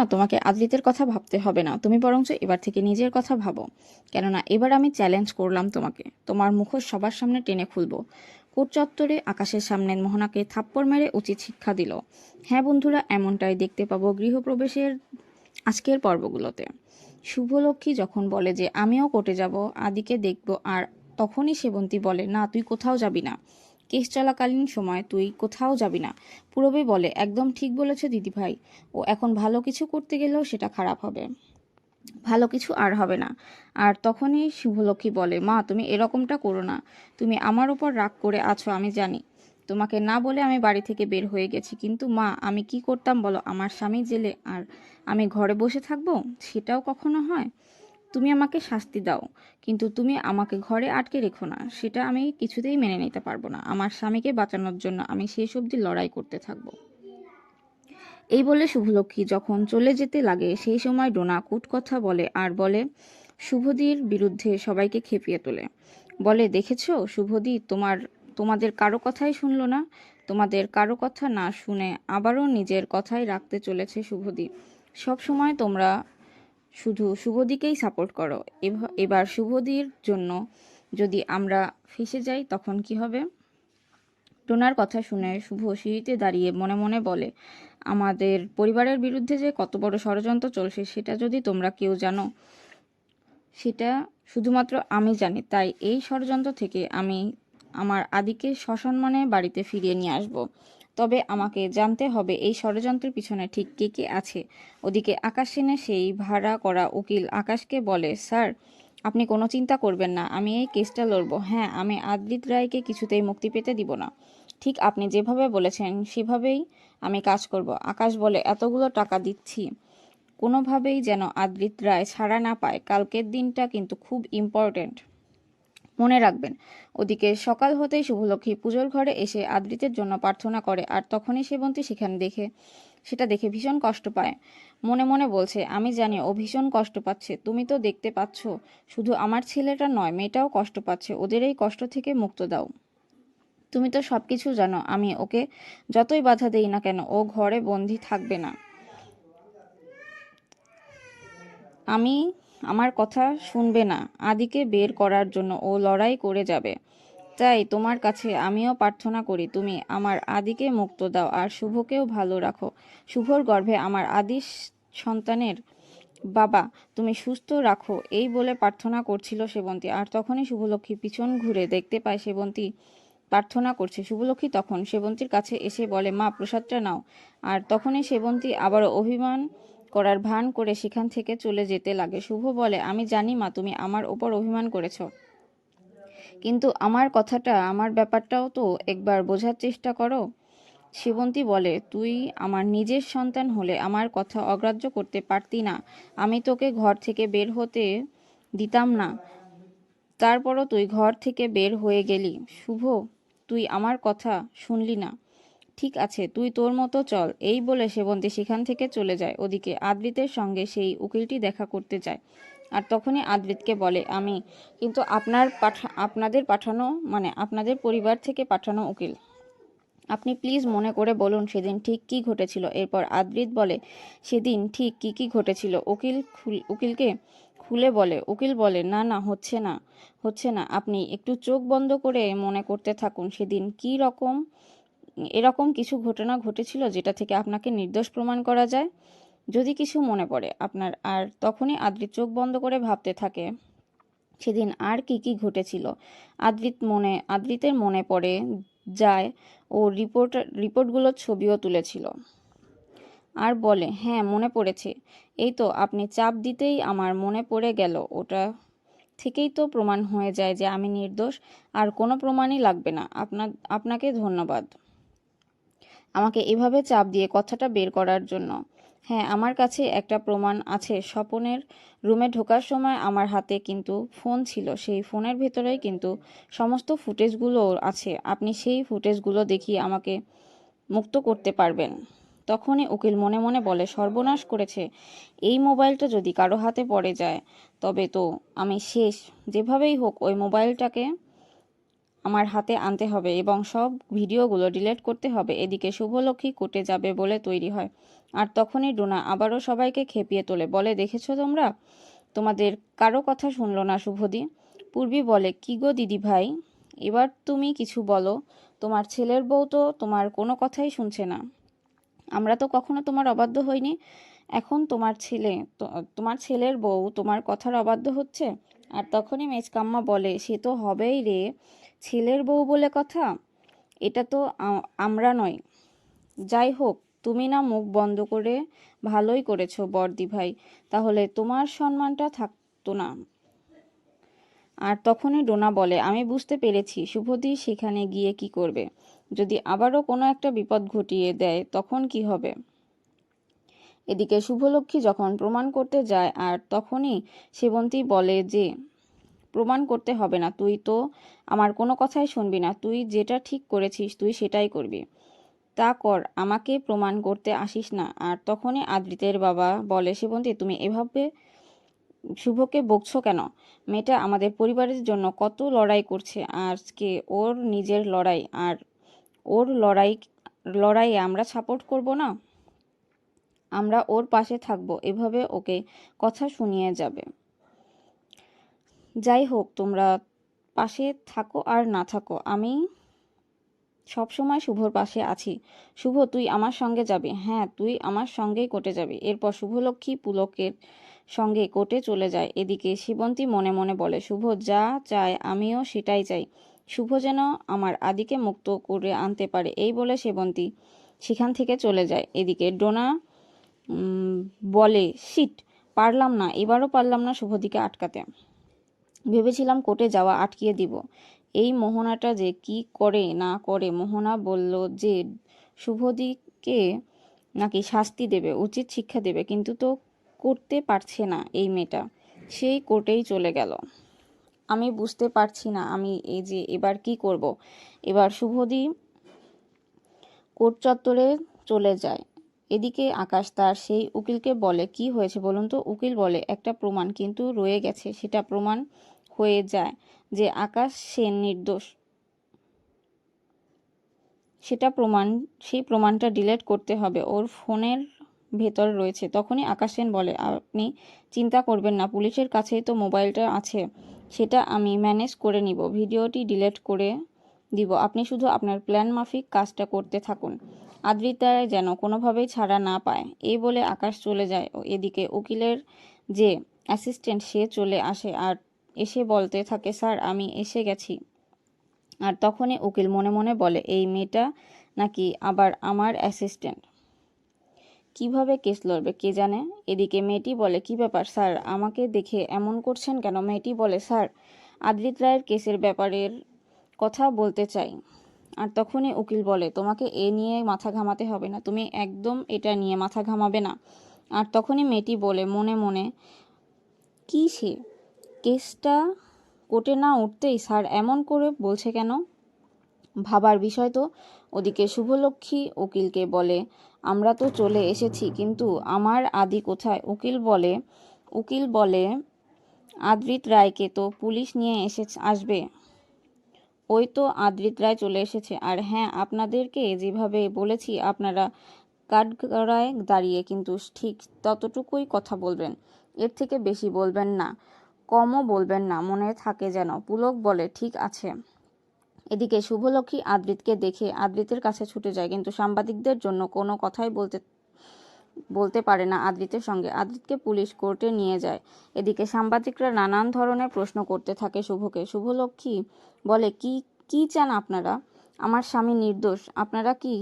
না, তোমাকে আদ্রিতের কথা ভাবতে হবে না। তুমি বরঞ্চ এবার থেকে নিজের কথা ভাবো। কেননা এবার আমি চ্যালেঞ্জ করলাম তোমাকে। তোমার মুখোশ সবার সামনে টেনে খুলবো। কোট চত্বরে আকাশের সামনে মোহনাকে থাপ্পড় মেরে উচিত শিক্ষা দিল। হ্যাঁ বন্ধুরা, এমনটাই দেখতে পাবো গৃহপ্রবেশের আজকের পর্বগুলোতে। শুভলক্ষ্মী যখন বলে যে, আমিও কোর্টে যাব, আদিকে দেখব। আর তখনই সেবন্তী বলে, না, তুই কোথাও যাবি না। কেস চলাকালীন সময় তুই কোথাও যাবি না। পূরবী বলে, একদম ঠিক বলেছে দিদিভাই। ও এখন ভালো কিছু করতে গেলেও সেটা খারাপ হবে। ভালো কিছু আর হবে না। আর তখনই শুভলক্ষ্মী বলে, মা, তুমি এরকমটা করো না। তুমি আমার ওপর রাগ করে আছো, আমি জানি। তোমাকে না বলে আমি বাড়ি থেকে বের হয়ে গেছি। কিন্তু মা, আমি কি করতাম বলো? আমার স্বামী জেলে আর আমি ঘরে বসে থাকব? সেটাও কখনো হয়? তুমি আমাকে শাস্তি দাও, কিন্তু তুমি আমাকে ঘরে আটকে রেখো না। সেটা আমি কিছুতেই মেনে নিতে পারব না। আমার স্বামীকে বাঁচানোর জন্য আমি শেষ অবধি লড়াই করতে থাকব। এই বলে শুভলক্ষ্মী যখন চলে যেতে লাগে, সেই সময় ডোনা কুট কথা বলে আর বলে, শুভদীর বিরুদ্ধে সবাইকে খেপিয়ে তোলে। বলে, দেখেছ, শুভদি, তোমার, তোমাদের কারও কথাই শুনলো না? তোমাদের কারও কথা না শুনে আবারও নিজের কথাই রাখতে চলেছে শুভদী। সব সময় তোমরা শুধু শুভদিকেই সাপোর্ট করো। এবার শুভদির জন্য যদি আমরা ফেসে যাই, তখন কি হবে? টোনার কথা শুনে শুভ সিঁড়িতে দাঁড়িয়ে মনে মনে বলে, আমাদের পরিবারের বিরুদ্ধে যে কত বড় ষড়যন্ত্র চলছে, সেটা যদি তোমরা কেউ জানো, সেটা শুধুমাত্র আমি জানি। তাই এই ষড়যন্ত্র থেকে আমি আমার আদিকে সসম্মানে বাড়িতে ফিরিয়ে নিয়ে আসব। তবে আমাকে জানতে হবে এই ষড়যন্ত্রের পিছনে ঠিক কে কে আছে। ওদিকে আকাশ সেনে সেই ভাড়া করা উকিল আকাশকে বলে, স্যার, আপনি কোনো চিন্তা করবেন না, আমি এই কেসটা লড়বো। হ্যাঁ আমি আদ্রিত রায়কে কিছুতেই মুক্তি পেতে দিব না। ঠিক আপনি যেভাবে বলেছেন, সেভাবেই আমি কাজ করব। আকাশ বলে, এতগুলো টাকা দিচ্ছি। কোনোভাবেই যেন আদ্রিত রায় ছাড়া না পায়। কালকের দিনটা কিন্তু খুব ইম্পর্ট্যান্ট মনে রাখবেন। ওদিকে সকাল হতেই শুভলক্ষ্মী পুজোর ঘরে এসে আদৃতের জন্য প্রার্থনা করে আর তখনই সেবন্তী সেখানে দেখে, সেটা দেখে ভীষণ কষ্ট পায়। মনে মনে বলছে, আমি জানি ও ভীষণ কষ্ট পাচ্ছে, তুমি তো দেখতে পাচ্ছ, শুধু আমার ছেলেটা নয়, মেয়েটাও কষ্ট পাচ্ছে, ওদের এই কষ্ট থেকে মুক্ত দাও। তুমি তো সব কিছু জানো, আমি ওকে যতই বাধা দেই না কেন, ও ঘরে বন্দি থাকবে না। আমি আমার কথা শুনবে না। আদিকে বের করার জন্য ও লড়াই করে যাবে। তাই তোমার কাছে আমিও প্রার্থনা করি, তুমি আমার আদিকে মুক্ত দাও আর শুভকেও ভালো রাখো। শুভর গর্ভে আমার আদি সন্তানের বাবা, তুমি সুস্থ রাখো, এই বলে প্রার্থনা করছিল সেবন্তী। আর তখনই শুভলক্ষ্মী পিছন ঘুরে দেখতে পায় সেবন্তী প্রার্থনা করছে। শুভলক্ষ্মী তখন সেবন্তীর কাছে এসে বলে, মা, প্রসাদটা নাও। আর তখনই সেবন্তী আবারও অভিমান করার ভান করে সেখান থেকে চলে যেতে লাগে। শুভ বলে, আমি জানি মা, তুমি আমার ওপর অভিমান করেছ। কিন্তু আমার কথাটা, আমার ব্যাপারটাও তো একবার বোঝার চেষ্টা করো। শিবন্তী বলে, তুই আমার নিজের সন্তান হলে আমার কথা অগ্রাহ্য করতে পারতি না। আমি তোকে ঘর থেকে বের হতে দিতাম না। তারপরও তুই ঘর থেকে বের হয়ে গেলি। শুভ, তুই আমার কথা শুনলি না। ঠিক আছে, তুই তোর মতো চল, এই বলে সেবন্তী সেখান থেকে চলে যায়। ওদিকে আদ্রিতের সঙ্গে সেই উকিলটি দেখা করতে যায় আর তখনই আদ্রিতকে বলে, আমি, কিন্তু আপনার পাঠা, আপনাদের পাঠানো মানে আপনাদের পরিবার থেকে পাঠানো উকিল। আপনি প্লিজ মনে করে বলুন সেদিন ঠিক কি ঘটেছিল। এরপর আদ্রিত বলে, সেদিন ঠিক কি কি ঘটেছিল? উকিল উকিলকে খুলে বলে, উকিল বলে, না না, হচ্ছে না হচ্ছে না। আপনি একটু চোখ বন্ধ করে মনে করতে থাকুন, সেদিন কি রকম এরকম কিছু ঘটনা ঘটেছিল যেটা থেকে আপনাকে নির্দোষ প্রমাণ করা যায়? যদি কিছু মনে পড়ে আপনার, আর তখনই আদ্রিত চোখ বন্ধ করে ভাবতে থাকে, সেদিন আর কি কি ঘটেছিল? আদ্রিত মনে, আদ্রিতের মনে পড়ে যায় ও রিপোর্ট রিপোর্টগুলোর ছবিও তুলেছিল। আর বলে হ্যাঁ মনে পড়েছে। এই তো, আপনি চাপ দিতেই আমার মনে পড়ে গেল। ওটা থেকেই তো প্রমাণ হয়ে যায় যে আমি নির্দোষ, আর কোনো প্রমাণই লাগবে না। আপনার আপনাকে ধন্যবাদ। আমাকে এভাবে চাপ দিয়ে কথাটা বের করার জন্য। হ্যাঁ আমার কাছে একটা প্রমাণ আছে। স্বপনের রুমে ঢোকার সময় আমার হাতে কিন্তু ফোন ছিল। সেই ফোনের ভেতরেই কিন্তু সমস্ত ফুটেজগুলো আছে। আপনি সেই ফুটেজগুলো দেখিয়ে আমাকে মুক্ত করতে পারবেন। তখনই উকিল মনে মনে বলে, সর্বনাশ করেছে। এই মোবাইলটা যদি কারও হাতে পড়ে যায়, তবে তো আমি শেষ। যেভাবেই হোক, ওই মোবাইলটাকে আমার হাতে আনতে হবে এবং সব ভিডিওগুলো ডিলিট করতে হবে। এদিকে শুভলক্ষ্মী কোর্টে যাবে বলে তৈরি হয়। আর তখনই ডোনা আবারও সবাইকে খেপিয়ে তোলে। বলে, দেখেছ তোমরা? তোমাদের কারও কথা শুনলো না শুভদি। পূর্বী বলে, কি গো দিদি ভাই? এবার তুমি কিছু বলো। তোমার ছেলের বউ তো তোমার কোনো কথাই শুনছে না। আমরা তো কখনো তোমার অবাধ্য হইনি। এখন তোমার ছেলে তোমার ছেলের বউ তোমার কথার অবাধ্য হচ্ছে? আর তখনই মেজকাম্মা বলে, সে তো হবেই রে। ছেলের বউ বলে কথা? এটা তো আমরা নয়। যাই হোক, তুমি না মুখ বন্ধ করে ভালোই করেছ বর্দি ভাই। তাহলে তোমার সম্মানটা থাকতো না। আর তখনই ডোনা বলে, আমি বুঝতে পেরেছি, শুভদি সেখানে গিয়ে কি করবে। যদি আবারও কোনো একটা বিপদ ঘটিয়ে দেয়, তখন কি হবে? এদিকে শুভলক্ষ্মী যখন প্রমাণ করতে যায়, আর তখনই সেবন্তী বলে যে প্রমাণ করতে হবে না। তুই তো আমার কোনো কথাই শুনবি না। তুই যেটা ঠিক করেছিস, তুই সেটাই করবি। তা কর, আমাকে প্রমাণ করতে আসিস না। আর তখনই আদৃতের বাবা বলে সেবন্তী তুমি এভাবে শুভকে বকছো কেন? মেয়েটা আমাদের পরিবারের জন্য কত লড়াই করছে। আজকে ওর নিজের লড়াই। আর ওর লড়াই, লড়াইয়ে আমরা সাপোর্ট করব না? আমরা ওর পাশে থাকব। এভাবে ওকে কথা শুনিয়ে যাবে। যাই হোক, তোমরা পাশে থাকো আর না থাকো। আমি সবসময় শুভর পাশে আছি। শুভ, তুই আমার সঙ্গে যাবি? হ্যাঁ তুই আমার সঙ্গেই কোর্টে যাবি। এরপর শুভলক্ষ্মী পুলকের সঙ্গে কোর্টে চলে যায়। এদিকে শিবন্তী মনে মনে বলে, শুভ, যা চায় আমিও সেটাই চাই। শুভ যেন আমার আদিকে মুক্ত করে আনতে পারে। এই বলে সেবন্তী সেখান থেকে চলে যায়। এদিকে ডোনা বলে, শিট, পারলাম না। এবারও পারলাম না শুভদিকে আটকাতে। ভেবেছিলাম কোর্টে যাওয়া আটকিয়ে দিব। এই মোহনাটা যে কি করে না করে, মোহনা বলল যে শুভদিকে নাকি শাস্তি দেবে, উচিত শিক্ষা দেবে, কিন্তু তো করতে পারছে না এই মেয়েটা। সেই কোর্টেই চলে গেল। আমি বুঝতে পারছি না আমি এই যে এবার কি করব। এবার শুভদি কোর্ট চত্বরে চলে যায়। এদিকে আকাশ তার সেই উকিলকে বলে, কি হয়েছে বলুন তো? উকিল বলে, একটা প্রমাণ কিন্তু রয়ে গেছে, সেটা প্রমাণ হয়ে যায় যে আকাশ সেন নির্দোষ। সেটা প্রমাণ, সেই প্রমাণটা ডিলেট করতে হবে, ওর ফোনের ভেতর রয়েছে। তখনই আকাশ সেন বলে, আপনি চিন্তা করবেন না, পুলিশের কাছেই তো মোবাইলটা আছে, সেটা আমি ম্যানেজ করে নিব, ভিডিওটি ডিলিট করে দিব। আপনি শুধু আপনার প্ল্যান মাফিক কাজটা করতে থাকুন। আদ্রিতায় যেন কোনোভাবেই ছাড়া না পায়। এই বলে আকাশ চলে যায় ও এদিকে উকিলের যে অ্যাসিস্ট্যান্ট, সে চলে আসে আর এসে বলতে থাকে, স্যার, আমি এসে গেছি। আর তখনই উকিল মনে মনে বলে, এই মেয়েটা নাকি আবার আমার অ্যাসিস্ট্যান্ট? কীভাবে কেস লড়বে কে জানে? এদিকে মেয়েটি বলে, কি ব্যাপার স্যার, আমাকে দেখে এমন করছেন কেন? মেয়েটি বলে, স্যার আদ্রিত রায়ের কেসের ব্যাপারের কথা বলতে চাই। আর তখনই উকিল বলে, তোমাকে এ নিয়ে মাথা ঘামাতে হবে না, তুমি একদম এটা নিয়ে মাথা ঘামাবে না। আর তখনই মেয়েটি বলে, মনে মনে, কি সে? কেসটা কোর্টে না উঠতেই স্যার এমন করে বলছে কেন? ভাবার বিষয় তো। ওদিকে শুভলক্ষ্মী উকিলকে বলে, আমরা তো চলে এসেছি, কিন্তু আমার আদি কোথায়? উকিল বলে উকিল বলে, আদ্রিত রায়কে তো পুলিশ নিয়ে এসে, আসবে। ওই তো আদ্রিত রায় চলে এসেছে। আর হ্যাঁ আপনাদেরকে যেভাবে বলেছি, আপনারা কাঠগড়ায় দাঁড়িয়ে কিন্তু ঠিক ততটুকুই কথা বলবেন। এর থেকে বেশি বলবেন না, কমও বলবেন না, মনে থাকে যেন, পুলক বলে ঠিক আছে। এদিকে শুভলক্ষ্মী আদ্রিতকে দেখে আদ্রিতের কাছে ছুটে যায়, কিন্তু সাংবাদিকদের জন্য কোনো কথাই বলতে বলতে পারে না আদ্রিতের সঙ্গে। আদ্রিতকে পুলিশ কোর্টে নিয়ে যায়। এদিকে সাংবাদিকরা নানান ধরনের প্রশ্ন করতে থাকে শুভকে। শুভলক্ষ্মী বলে, কি কি চান আপনারা? আমার স্বামী নির্দোষ। আপনারা কি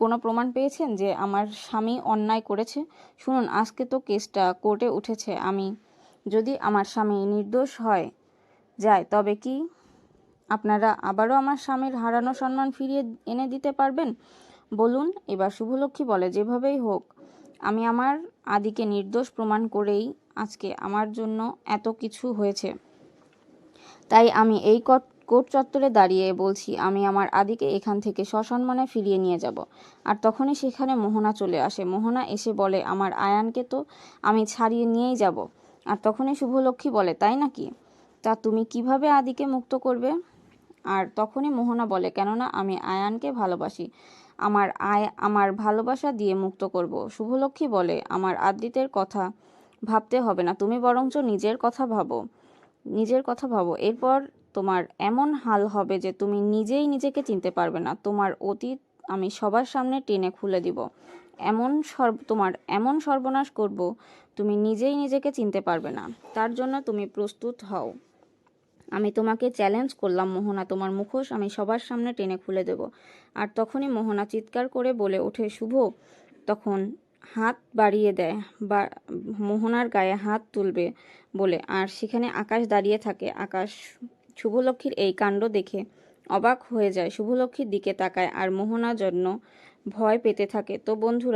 কোনো প্রমাণ পেয়েছেন যে আমার স্বামী অন্যায় করেছে? শুনুন, আজকে তো কেসটা কোর্টে উঠেছে। আমি যদি আমার স্বামী নির্দোষ হয়, যায়, তবে কি আপনারা আবারও আমার স্বামীর হারানো সম্মান ফিরিয়ে এনে দিতে পারবেন? বলুন। এবার শুভলক্ষ্মী বলে, যেভাবেই হোক, আমি আমার আদিকে নির্দোষ প্রমাণ করেই আজকে আমার জন্য এত কিছু হয়েছে। তাই আমি এই কোর্ট চত্বরে দাঁড়িয়ে বলছি, আমি আমার আদিকে এখান থেকে সসম্মানে ফিরিয়ে নিয়ে যাব। আর তখনই সেখানে মোহনা চলে আসে। মোহনা এসে বলে, আমার আয়ানকে তো আমি ছাড়িয়ে নিয়েই যাব। আর তখনই শুভলক্ষ্মী বলে, তাই নাকি? তা তুমি কীভাবে আদিকে মুক্ত করবে? আর তখনই মোহনা বলে, কেননা আমি আয়ানকে ভালোবাসি। আমার আয়, আমার ভালোবাসা দিয়ে মুক্ত করব। শুভলক্ষ্মী বলে, আমার আদ্রিতের কথা ভাবতে হবে না। তুমি বরঞ্চ নিজের কথা ভাবো। নিজের কথা ভাবো। এরপর তোমার এমন হাল হবে যে তুমি নিজেই নিজেকে চিনতে পারবে না। তোমার অতীত আমি সবার সামনে টেনে খুলে দিব। এমন সর্ব তোমার এমন সর্বনাশ করব, তুমি নিজেই নিজেকে চিনতে পারবে না। তার জন্য তুমি প্রস্তুত হও। আমি তোমাকে চ্যালেঞ্জ করলাম, মোহনা। তোমার মুখোশ আমি সবার সামনে টেনে খুলে দেব। আর তখনই মোহনা চিৎকার করে বলে ওঠে, শুভ, তখন হাত বাড়িয়ে দেয় বা, মোহনার গায়ে হাত তুলবে বলে। আর সেখানে আকাশ দাঁড়িয়ে থাকে। আকাশ শুভলক্ষ্মীর এই কাণ্ড দেখে অবাক হয়ে যায়। শুভলক্ষীর দিকে তাকায় আর মোহনা জন্য ভয় পেতে থাকে। তো বন্ধুরা